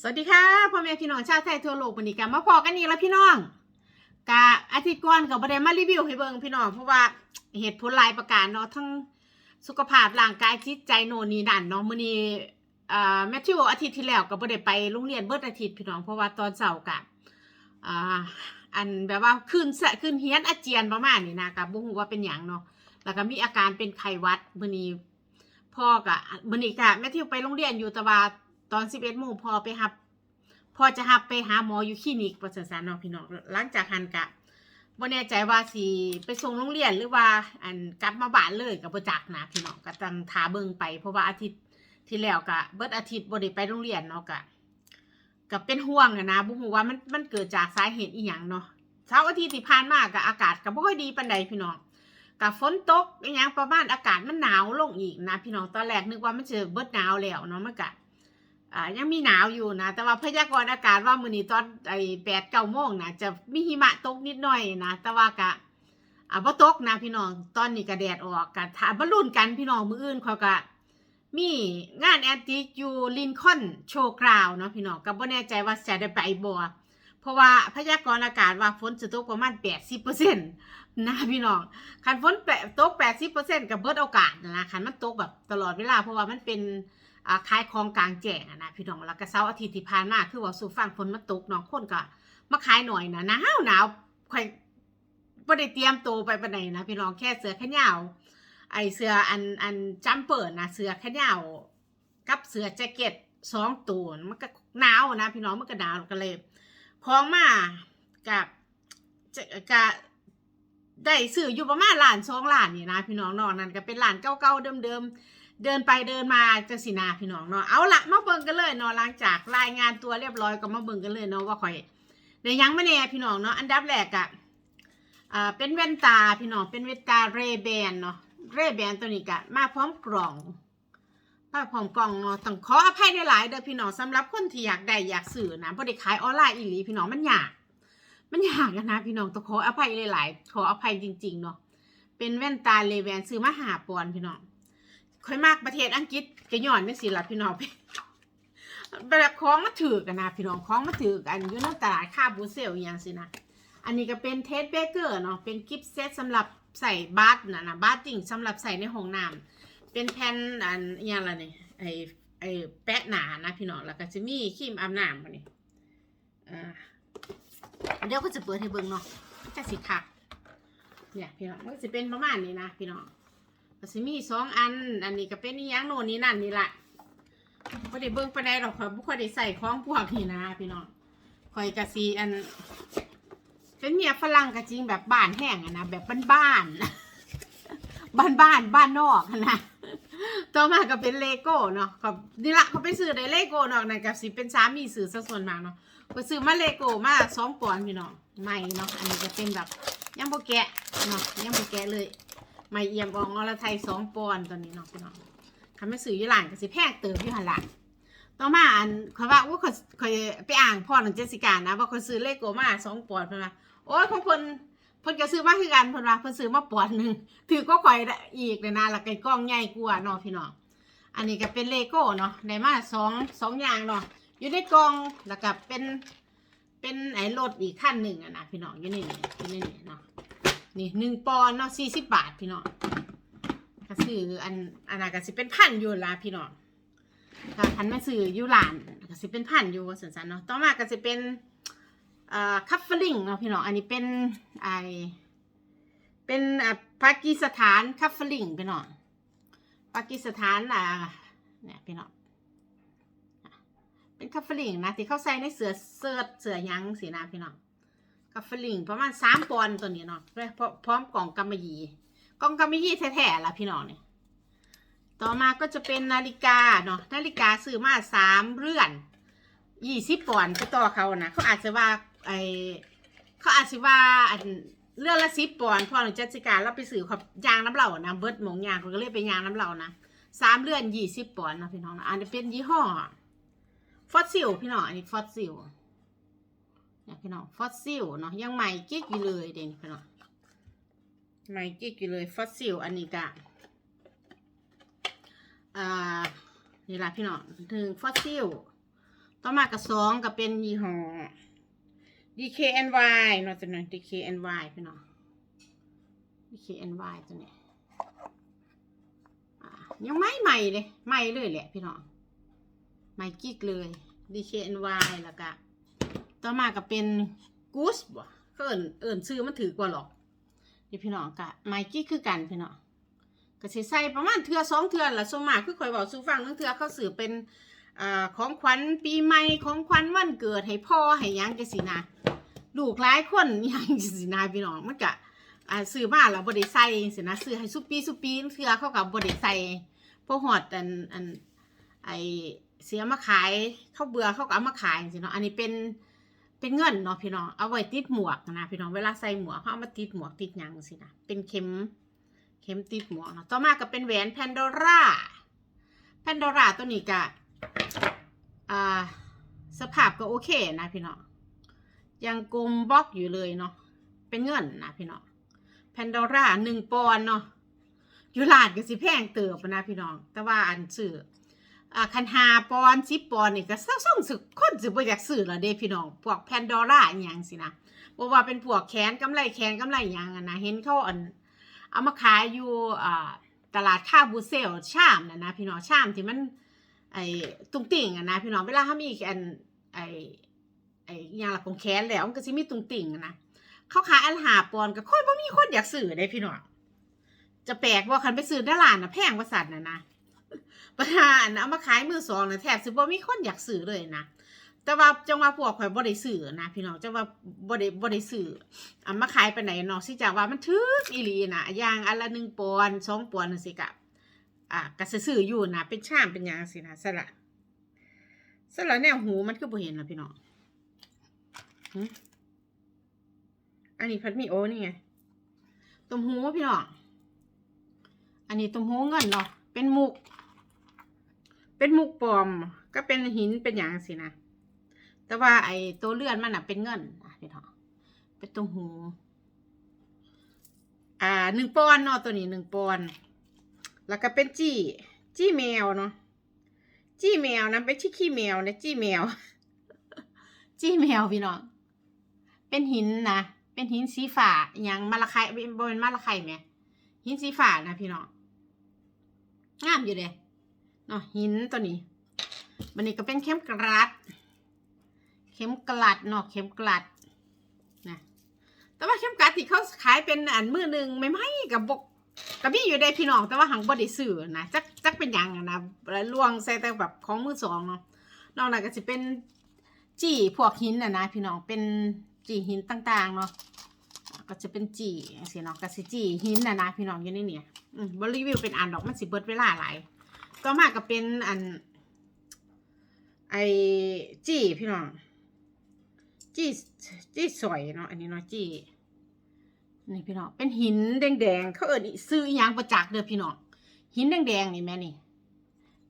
สวัสดีค่ะพ่อแม่พี่น้องชาวไทยทั่วโลกวันนี้กันมาพอกันอีกแล้วพี่น้องกะอาทิตย์ก่อนกับประเด็นมารีวิวให้เบิ่งพี่น้องเพราะว่าเหตุผลหลายประการเนาะทั้งสุขภาพร่างกายจิตใจโน่นนี่นั่นเนาะมื้อนี้อ่าแมทธิวอาทิตย์ที่แล้วก็บ่ได้ไปโรงเรียนเบิดอาทิตย์พี่น้องเพราะว่าตอนเช้ากะอ่าอันแบบว่าขึ้นสะขึ้นเฮียนอาเจียนประมาณนี้นะกับบ่ฮู้ว่าเป็นหยังเนาะแล้วก็มีอาการเป็นไข้หวัดมื้อนี้พ่อกะมื้อนี้กะแมทธิวไปโรงเรียนอยู่แต่ว่า ตอน11โมงพอไปรับพอจะหับไปหาหมออยู่คลินิกประสริฐสารนาะพี่น้องหลังจากหันกะบ่แน่ใจว่าสิไปส่งโรงเรียนหรือว่าอันกลับมาบ้านเลยกับบ่จักนะพี่น้องก็ต้องทาเบิ่งไป เพราะว่าอาทิตย์ที่แล้วกะเบิดอาทิตย์บ่ได้ไปโรงเรียนเนาะกะก็เป็นห่วงอะนะบ่ฮู้ว่ามันมันเกิดจากสาเหตุอีหยังเนาะเช้าอาทิตย์ที่ผ่านมาก็อากาศก็บ่ค่อยดีปานใดพี่น้องก็ฝนตกอีหยังประมาณอากาศมันหนาวลงอีกนะ พี่น้องตอนแรกนึกว่ามันจะเบิดหนาวแล้วเนาะมันก็ อ่ายังมีหนาวอยู่นะ แต่ว่าพยากรณ์อากาศว่ามื้อนี้ตอนไอ้แปดเก้าโมงนะจะมีหิมะตกนิดหน่อยนะแต่ว่ากะอ่าบ่ตกนะพี่น้องตอนนี้ก็แดดออกกะถ้าบ่ลุ้นกันพี่น้องมื้ออื่นเขาก็มีงานแอนติกอยู่ลินคอนโชว์กราวเนาะพี่น้องก็บ่แน่ใจว่าจะได้ไปบ่เพราะว่าพยากรณ์อากาศว่าฝนจะตกประมาณ 80%นะพี่น้องคันฝนแปะตก 80%ก็เบิดโอกาสนะคันมันตกแบบตลอดเวลาเพราะว่ามันเป็น ขายของกลางแจ้งอะนะพี่น้องแล้วก็เสาร์อาทิตย์ที่ผ่านมาคือว่าสู่ฟังฝนมาตกน้องคนก็มาขายหน่อยนะหนาวหนาวค่อยบ่ได้เตรียมตัวไปปานนะพี่น้องแค่เสื้อแขนยาวไอเสื้ออันอันจัมเปอร์นะเสื้อแขนยาวกับเสื้อแจ็คเก็ตสองตัวมันก็หนาวนะพี่น้องมันก็หนาวก็เลยของมากับจะกะได้ซื้ออยู่ประมาณล้านสองล้านนี่นะพี่น้องนอกนั้นก็เป็นร้านเก่าๆเดิมๆ เดินไปเดินมาจะสินาพี่น้องเนาะเอาละมาเบิ่งกันเลยเนาะหลังจากรายงานตัวเรียบร้อยก็มาเบิ่งกันเลยเนาะว่าข่อยในยังไม่แน่พี่น้องเนาะอันดับแรกอะอ่าเป็นแว่นตาพี่น้องเป็นแว่นตาเรแบนเนาะเรแบนตัวนี้กะมาพร้อมกล่องมาพร้อมกล่องเนาะต้องขออภัยหลายเด้อพี่น้องสำหรับคนที่อยากได้อยากซื้อนะบ่ได้ขายออนไลน์อีหลีพี่น้องมันยากมันยากนะพี่น้องต้องขออภัยหลายๆขออภัยจริง ๆ เนาะเป็นแว่นตาเรแบนซื้อมาหาปอนพี่น้อง ค่อยมากประเทศอังกฤษก็ย้อนนี่สิล่ะพี่น้องแบบของมาถือกันนะพี่น้องของมาถือกันอยู่ในตลาดค่าบูเซลอย่างสินะอันนี้ก็เป็นเทสเบเกอร์เนาะเป็นกิฟต์เซตสำหรับใส่บาตนะนะบาตจริงสำหรับใส่ในห้องน้ำเป็นแผ่นอันอย่างละนี่ไอไอแปะหนานะพี่น้องแล้วก็จะมีครีมอาบน้ำอันนี้อ่าเดี๋ยวก็จะเปิดให้เบิ่งเนาะจะสิค่ะเนี่ยพี่น้องมันจะเป็นประมาณนี้นะพี่น้อง ก็สิมีสองอัน อันนี้ก็เป็นนี่ยังโน่นนี่นั่นนี่แหละบ่ได้เบิ่งปานใดหรอกค่ะบ่ค่อยได้ใส่ของพวกนี้นะพี่น้องข่อยก็สิอัน เป็นเมียฝรั่งก็จริงแบบบ้านแห้งอะนะแบบบ้านๆบ้านๆบ้านนอกอะนะต่อมาก็เป็นเลโก้เนาะก็นี่ละเขาไปซื้อได้เลโก้เนาะนั่นก็สิเป็นสามีซื้อซะส่วนมากเนาะก็ซื้อมาเลโก้มาสองปอนด์พี่น้องใหม่เนาะอันนี้จะเป็นแบบยังโบแกะเนาะยังโบแกะเลย ไม่เอี่ยมอองอรไทยสองปอนตอนนี้เนาะพี่น้องทำให้สื่อยี่หลานก็สิแพงเติบอยู่หันละต่อมาอันเขาว่าว่าเขาเคยไปอ่างพ่อหนึ่งเจสิกานะว่าเขาซื้อเลโก้มาสองปอนด์เพิ่นว่าโอ้ยของเพิ่นเพิ่นก็ซื้อมาคือกันเพิ่นว่าเพิ่นซื้อมาปอนด์หนึ่งถือก็ข่อยอีกเลยนะแล้วก็กล้องใหญ่กว่าเนาะพี่น้องอันนี้ก็เป็นเลโก้เนาะได้มาสองสองอย่างเนาะอยู่ในกล่องแล้วก็เป็นเป็นไอ้รถอีกขั้นหนึ่งอะนะพี่น้องอยู่ในนี่อยู่ในนี่เนาะ นี่หนึ่งปอนเนาะสี่สิบบาทพี่น้องก็ซื้ออันอันนั้นก็สิเป็นพันอยู่ละพี่น้องถ้าพันมาซื้ออยู่ร้านก็สิเป็นพันอยู่ว่าสันสันๆเนาะต่อมาก็สิเป็นเอ่อคัฟเฟลิงเนาะพี่น้องอันนี้เป็นไอเป็นอ่าปากีสถานคัฟเฟลิงพี่น้องปากีสถานอ่าเนี่ยพี่น้องอะเป็นคัฟเฟลิงนะที่เขาใส่ในเสือเสื้อเสือยั้งสีนะพี่น้อง กับฝลิงประมาณสามปอนด์ตัวนี้เนาะพร้อมพร้อมกล่องกำมะหยี่กล่องกำมะหยี่แท้ๆล่ะพี่น้องเนี่ยต่อมาก็จะเป็นนาฬิกาเนาะนาฬิกาซื้อมาสามเรือนยี่สิบปอนด์ไปต่อเขานะเขาอาจจะว่าไอเขาอาจจะว่าอันเรื่อนละสิบปอนด์พอหนูจัดสิการเราไปซื้อขับยางน้ำเหล่านะเบิร์ดหมงยางเขาก็เลยไปยางน้ำเหล่านะสามเรือนยี่สิบปอนด์เนาะพี่น้องนะอันนี้เป็นยี่ห้อฟอสซิลพี่น้องอันนี้ฟอสซิล นี่พี่น้องฟอสซิลเนาะยังใหม่กิ๊กอยู่เลยเด่นพี่น้องใหม่กิ๊กอยู่เลยฟอสซิลอันนี้ก็อ่านี่ละพี่น้องหนึ่งฟอสซิลต่อมากับสองก็เป็นยี่ห้อ DKNY เนาะตัวนี้ DKNY พี่น้อง DKNY ตัวนี้อ่ายังไม่ใหม่เลย ใหม่เลยแหละพี่น้อง ใหม่กิ๊กเลย DKNY แล้วก็ ต่อมาก็เป็น Goose บ่ก็เอิญเอิญซื้อมันถือกว่าหรอกนี่พี่น้องกะใหม่กิ๊กคือกันพี่น้องก็สิใส่ประมาณเทือสองเทือละส่วนมากคือคอยบอกสู่ฟังทั้งเทือเขาสื่อเป็นอ่าของขวัญปีใหม่ของขวัญวันเกิดให้พ่อให้ยังจังซี่นะลูกหลายคนอย่างสินะพี่น้องมันก็อ่าซื้อมาแล้วบ่ได้ใส่สินะซื้อให้ซุปปีซุปปีเทือเขาก็บ่ได้ใส่พอฮอดอันอันไอเสียมาขายเขาเบื่อเขาก็เอามาขายสิเนาะอันนี้เป็น เป็นเงินเนาะพี่น้อง เอาไว้ติดหมวกนะพี่น้อง เวลาใส่หมวกเขาเอามาติดหมวกติดยังสินะ เป็นเข็ม เข็มติดหมวกเนาะ ต่อมาก็เป็นแหวนแพนโดร่า แพนโดร่าตัวนี้ก็อ่า สภาพก็โอเคนะพี่น้อง ยังกลมบล็อกอยู่เลยเนาะ เป็นเงินนะพี่น้อง แพนดอร่าหนึ่งปอนเนาะ อยู่ลาดก็สิแพงเติบนะพี่น้อง แต่ว่าอันซื้อ อ่าคันหาปอนด์สิบปอนนี่ก็เศร้าส่งสึกคนสิบ่อยากซื้อละเด้พี่น้องพวกแพนดอร่าอหย่างสินะบ่ว่าเป็นพวกแขนกำไรแขนกำไรอหย่างอะนะเห็นเขาอันเอามาขายอยู่อ่าตลาดค่าบูเซลชามนะนะพี่น้องชามที่มันไอ้ตุ้งติ่งอะนะพี่น้องเวลาเขามีอันไอ้ไอ้อย่างละของแขนแล้วมันก็สิมีตุงติ่งอะนะเขาขายอันหาปอนก็ค่อยบ่มีคนอยากซื้อได้พี่น้องจะแปลกว่าคันไปซื้อในร้านน่ะแพงกว่าสัตว์น่ะนะ ปัญหาอันเอามาขายมือสองน่ะแทบสิบ่มีคนอยากซื้อเลยนะแต่ว่าจังว่าพวกข่อยบ่ได้ซื้อนะพี่น้องจังว่าบ่ได้บ่ได้ซื้อเอามาขายไปไหนเนาะสิจากว่ามันถึกอีหลีนะอย่างอันละ1ปอนด์2ปอนด์จังซี่ก็อะก็ซื้อๆอยู่นะเป็นชามเป็นยังสินะสละสละแนวหูมันคือบ่เห็นละพี่น้องอันนี้พัดมีโอนี่ไงต้มหูพี่น้องอันนี้ตุ้มหูเงินเนาะเป็นมุก เป็นมุกปลอม ก็เป็นหินเป็นอย่างสินะแต่ว่าไอ้ตัวเลื่อนมันอะเป็นเงินอะพี่น้องเป็นต้มหูอ่าหนึ่งปอนเนาะตัวนี้หนึ่งปอน แล้วก็เป็นจี้ จี้แมวเนาะจี้แมวนะเป็นชิขี้แมวนะจี้แมว จี้แมวพี่น้องเป็นหินนะเป็นหินสีฟ้าอย่างมาละไคบเป็นมาละไคไหมหินสีฟ้านะพี่น้องงามอยู่เลย เนาะหินตัวนี้มันนี้ก็เป็นเข็มกลัด เข็มกลัดเนาะเข็มกลัดนะแต่ว่าเข็มกลัดที่เขาขายเป็นอันมือหนึ่งไม่ไหมกับบกกับมี่อยู่ได้พี่น้องแต่ว่าหังบ่ได้ซื้อนะจักจักเป็นหยังนะแล้วลวงใส่แต่แบบของมือสองเนาะนอกนั้นก็จะเป็นจี้พวกหินน่ะนะพี่น้องเป็นจี้หินต่างๆเนาะก็จะเป็นจี้สิเนาะก็สิจี้หินน่ะนะพี่น้องอยู่ในเนี่ยบรีวิวเป็นอันดอกมันสิเบิดเวลาหลาย ก็มาก็เป็นอัน ไอจี้พี่น้อง จี้จี้สอยเนาะอันนี้เนาะจี้นี่พี่น้องเป็นหินแดงๆเขาเอิ้นอิซื้ออยังประจักษ์เด้อพี่น้องหินแดงๆนี่แม่นี่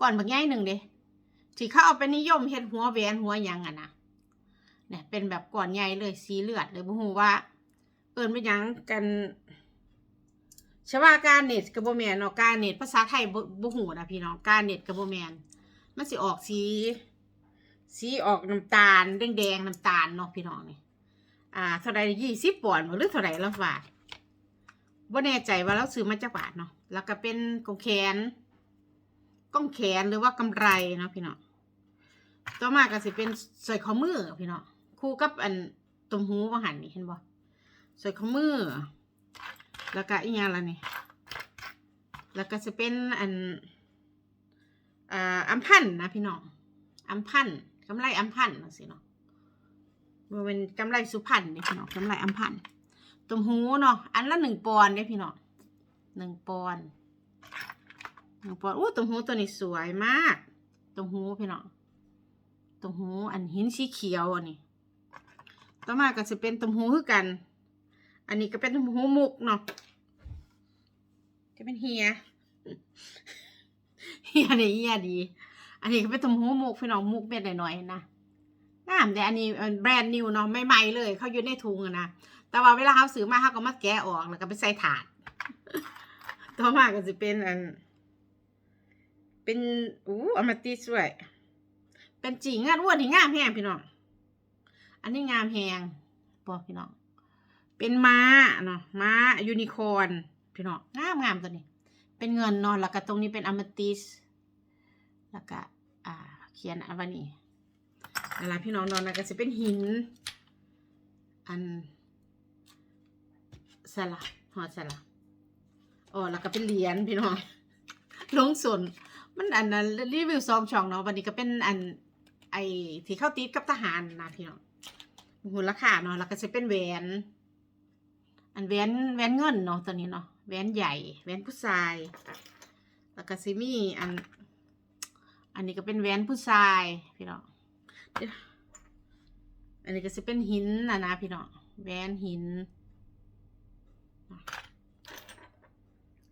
ก่อนบักใหญ่หนึ่งเด้ที่เขาเอาไปนิยมเฮ็ดหัวแหวนหัวยังอะนะเนี่ยเป็นแบบก่อนใหญ่เลยสีเลือดเลยบ่ฮู้ว่า เอิ้นเป็นยังกัน ชว่าการเน็ตกับบ่แมนเนาะการเน็ตภาษาไทยบ่หูนะพี่น้องการเน็ตกับบ่แมนมันสิออกสีสีออกน้ำตาลแดงๆน้ำตาลเนาะพี่น้องนี่อ่าเท่าใด20ปอนด์หรือเท่าใดละบาทบ่แน่ใจว่าเราซื้อมาจากบาทเนาะแล้วก็เป็นกงแขนกองแขนหรือว่ากำไรเนาะพี่น้องต่อมาก็สิเป็นสร้อยข้อมือพี่น้องคู่กับอันตุ่มหูว่าหันนี่เห็นบ่สร้อยข้อมือ แล้วก็อีกอย่างละนี่ แล้วก็จะเป็นอันอัมพันธ์นะพี่น้องอัมพันธ์กำไรอัมพันธ์สิเนาะมันเป็นกำไรสุพรรณนี่พี่น้องกำไรอัมพันธ์ตุ่มหูเนาะอันละหนึ่งปอนด์เนี่ยพี่น้องหนึ่งปอนด์น้องปอนอู้ตรงหูตัวนี้สวยมากตรงหูพี่น้องตรงหูอันหินสีเขียวอันนี้ต่อมาก็จะเป็นตรงหูคือกัน อันนี้ก็เป็นตรงหูมุกเนาะจะเป็นเฮียเฮียเนี่ยเฮียดี อันนี้ก็เป็นตรงหูมุกพี่น้องมุกเม็ดหน่อยๆนะงามแต่อันนี้แบรนด์นิวเนาะใหม่ๆเลยเขาอยู่ในถุงอะนะแต่ว่าเวลาเขาซื้อมาเขาก็มาแกะออกแล้วก็ไปใส่ถาดต่อมาก็จะเป็นอัน เป็นอู้อมาติสด้วย เป็นจีงานอ้วนที่งามแฮงพี่น้อง อันนี้งามแฮงบอกพี่น้อง เป็นม้าเนาะม้ายูนิคอร์นพี่น้องงามงามตัวนี้ เป็นเงินเนาะแล้วก็ตรงนี้เป็นอมติสแล้วก็อ่าเขียนอันวันนี้อะไรพี่น้องนอนแล้วก็จะเป็นหิน อันสลักหอสลักอ๋อแล้วก็เป็นเหรียญพี่น้องลงส่วนมันอันนั้นรีวิวซองช่องเนาะวันนี้ก็เป็นอันไอที่เข้าติดกับทหารนะพี่น้องมูลค่าเนาะแล้วก็จะเป็นแหวน อันแหวนแหวนเงินเนาะตัวนี้เนาะแหวนใหญ่แหวนผู้ชาย แล้วก็ซิมี่อัน อันนี้ก็เป็นแหวนผู้ชายพี่น้องเดี๋ยวอันนี้ก็จะเป็นหินนะนะพี่น้องแหวนหิน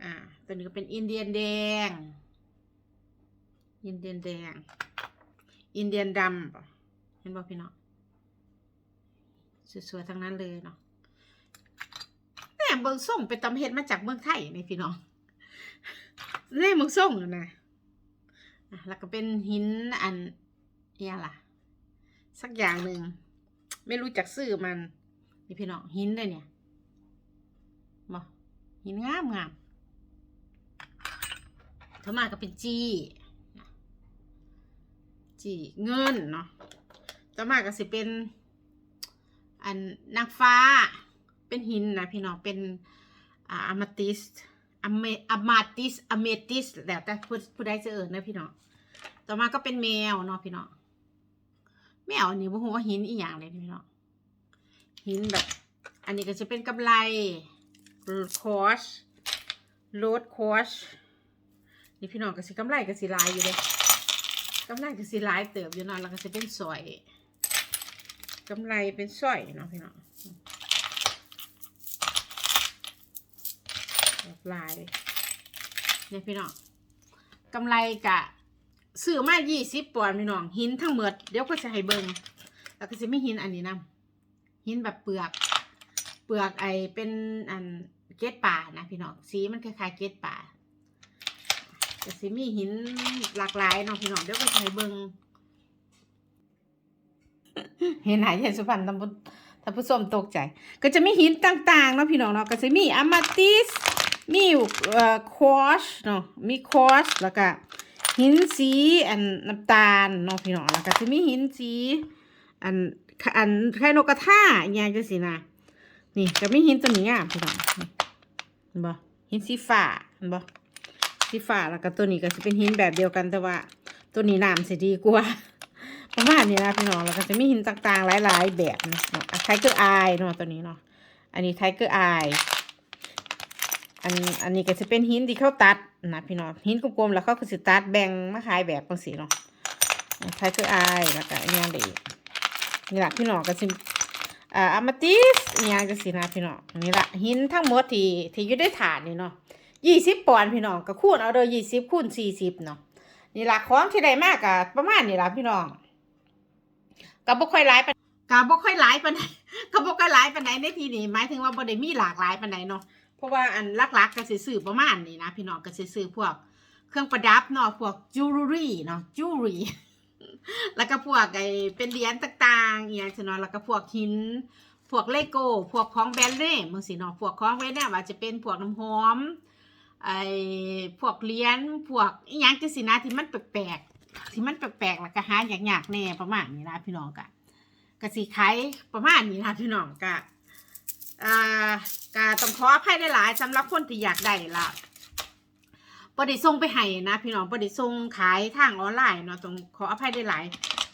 อ่า ตัวนี้ก็เป็นอินเดียนแดง อินเดียนแดง อินเดียนดำเห็นป่พี่น้องสวยๆทั้งนั้นเลยเนาะ ม่เบิงส่งเป็นตำเฮ็ดมาจากเมืองไทยนี่พี่น้องแม่เบิงส่งนะแล้วก็เป็นหินอันเนี่ยล่ะ สักอย่างหนึ่งไม่รู้จักซื้อมันนี่พี่น้องหินเลยเนี่ยบ่หินงามงามถ้ามาก็เป็นจีจีเงินเนาะต่อมาก็สิเป็น อันนางฟ้า เป็นหินนะพี่น้องเป็นอ่าอมาติสอเมอมาติสอะเมติสแล้วแต่ผู้ผู้ใดจะเอ่ยนะพี่น้องต่อมาก็เป็นแมวเนาะพี่น้องแมวอันนี้บ่ฮู้ว่าหินอีหยังเลยพี่น้องหินแบบ อันนี้ก็จะเป็นกำไรคอสโรดคอสนี่พี่น้องก็สิกำไรก็สิลายอยู่เลยกำไรก็สิลายเติบอยู่เนาะแล้วก็จะเป็นสร้อยกำไรเป็นสร้อยเนาะพี่น้องแบบ ลายเนี่ยพี่น้องกำไรกะซื้อมายี่สิบปอนด์พี่น้องหินทั้งหมดเดี๋ยวก็จะให้เบิงแล้วก็จะมีหินอันนี้นำหินแบบเปลือก เปลือกไอเป็นอันเกล็ดป่านะพี่น้องสีมันคล้ายๆเกล็ดป่าแต่สิมีหินหลากหลายเนาะพี่น้องเดี๋ยวก็จะให้เบิงเห็นหายเห็นสุพรรณท่านผู้ท่านผู้ชมตกใจ ก็จะมีหินต่างๆเนาะพี่น้องเนาะก็จะมีอะมาติส มีเอ่อควอชเนาะมีควอชแล้วก็หินสีอันน้ำตาลเนาะพี่น้องแล้วก็จะมีหินสีอันอันไข่นกกระทาอย่างจังซี่นะนี่ก็มีหินตัวนี้อะพี่น้องนี่เห็นบ่หินสีฟ้าเห็นบ่สีฟ้าแล้วก็ตัวนี้ก็จะเป็นหินแบบเดียวกันแต่ว่า ตัวนี้น้ำสิดีกว่าประมาณนี้นะพี่น้องแล้วก็จะมีหินต่างๆหลายๆแบบนะไทเกอร์อายเนาะตัวนี้เนาะอันนี้ไทเกอร์อาย อันอันนี้ก็จะเป็นหินที่เขาตัดนะพี่น้องหินกลมๆแล้วเขาก็สิตัดแบ่งมาขายแบบบางสีเนาะไทเกอร์อายแล้วก็อันนี้เด็กนี่แหละพี่น้องก็สิอ่าอามาติสอหย่างจังซี่นะพี่น้องนี่แหละหินทั้งหมดที่ที่อยู่ในถาดนี่เนาะยี่สิบปอนด์พี่น้องก็คูณเอาเด้อยี่สิบคูณสี่สิบเนาะนี่แหละของที่ได้มากก็ประมาณนี่แหละพี่น้องก็บ่ค่อยหลายปานก็บ่ค่อยหลายปานใดก็บ่ค่อยหลายปานใดในที่นี้หมายถึงว่าบ่ได้มีหลากหลายปานใดเนาะ ราะว่าอันลักๆก็สิซื้อประมาณนี้นะ พี่น้องก็สิซื้อพวกเครื่องประดับเนาะพวกจิวเวลรี่เนาะจิวเวลรี่แล้วก็พวกไอ้เป็นเหรียญต่างๆอหย่างเช่นเนาะแล้วก็พวกหิน พวกเลโก้ พวกของแบรนด์เนมมึงสิเนาะพวกของแบรนด์เนมอาจจะเป็นพวกน้ำหอมไอ้พวกเหรียญพวกอีหยังจังซี่นะที่มันแปลกๆที่มันแปลกๆแล้วก็หาอยากๆแน่ประมาณนี้นะพี่น้องกะก็สิขายประมาณนี้นะพี่น้องกะ อ่ากะต้องขออภัยหลายๆสำหรับคนที่อยากได้ละบไดิส่งไปให้นะพี่น้องบไดิส่งขายทางออนไลน์เนาะต้องขออภัยได้หลาย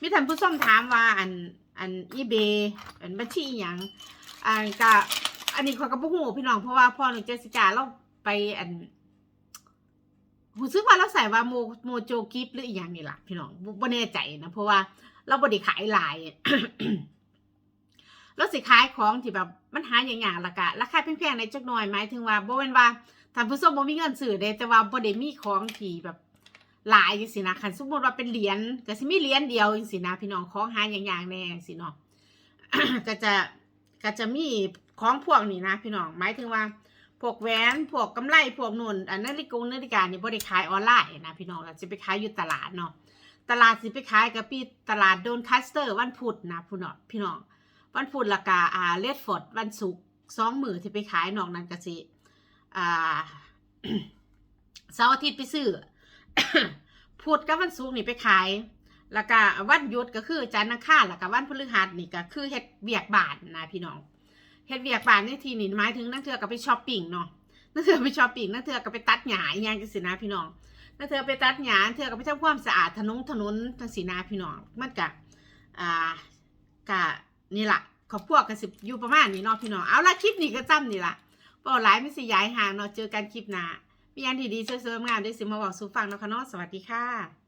มีท่านผู้ชมถามว่าอันอันอีเบอันบัญชีอย่างอันก็อันนี้ขอยก็บ่ฮู้พี่น้องเพราะว่าพ่อหนูเจสิกาเราไปอันรู้สึกว่าเราใส่ว่าโมโมโจกิฟหรืออีหยังนี่ละพี่น้องบ่บ่แน่ใจนะเพราะว่าเราบ่ได้ขายหลาย เราสิขายของที่แบบมันหาอย่างอย่าละกะราคาแพงๆในจักหน่อยหมายถึงว่าบ่แม่นว่าท่านผู้ชมบ่มีเงินซื้อเด้แต่ว่าบ่ได้มีของที่แบบหลายจังซี่นะคันสมมติว่าเป็นเหรียญก็สิมีเหรียญเดียวจังซี่นะพี่น้องของหาอย่างอย่าแน่จังซี่เนาะก็จะก็จะมีของพวกนี้นะพี่น้องหมายถึงว่าพวกแหวนพวกกำไรพวกนุ่นอันนาฬิกานาฬิกานี่บ่ได้ขายออนไลน์นะพี่น้องจะไปขายอยู่ตลาดเนาะตลาดสิไปขายกับพี่ตลาดโดนคัสเตอร์วันพุธนะพี่น้องพี่น้อง วันพุธละกาอ่าเลดฟอร์ดวันศุกร์สองมือที่ไปขายนอกนั้นก็สิอ่าเสาร์อาทิตย์ไปซื้อพุธกับวันศุกร์นี่ไปขายแล้วก็วันหยุดก็คือจันทร์อังคารแล้วก็วันพฤหัสนี่ก็คือเฮ็ดเบียกบานนะพี่น้องเฮ็ดเบียกบานในที่นี่หมายถึงนั่นเถือก็ไปช้อปปิ้งเนาะนั่นเถือไปช้อปปิ้งนั่นเถือก็ไปตัดหญ้าอย่างจังซี่นะพี่น้องนั่นเถือไปตัดหญ้าเถือก็ไปทำความสะอาดถนนถนนจังซี่นะพี่น้องมันก็อ่ากะ นี่ล่ะครอบครัวก็สิอยู่ประมาณนี้เนาะพี่น้อง เอาละคลิปนี้ก็จำนี่ล่ะเป่าหลายไม่สิย้ายห่างเนาะเจอกันคลิปหน้ามีอันดีๆสวยๆงามๆได้สิมาบอกสู่ฟังเนาะค่ะเนาะสวัสดีค่ะ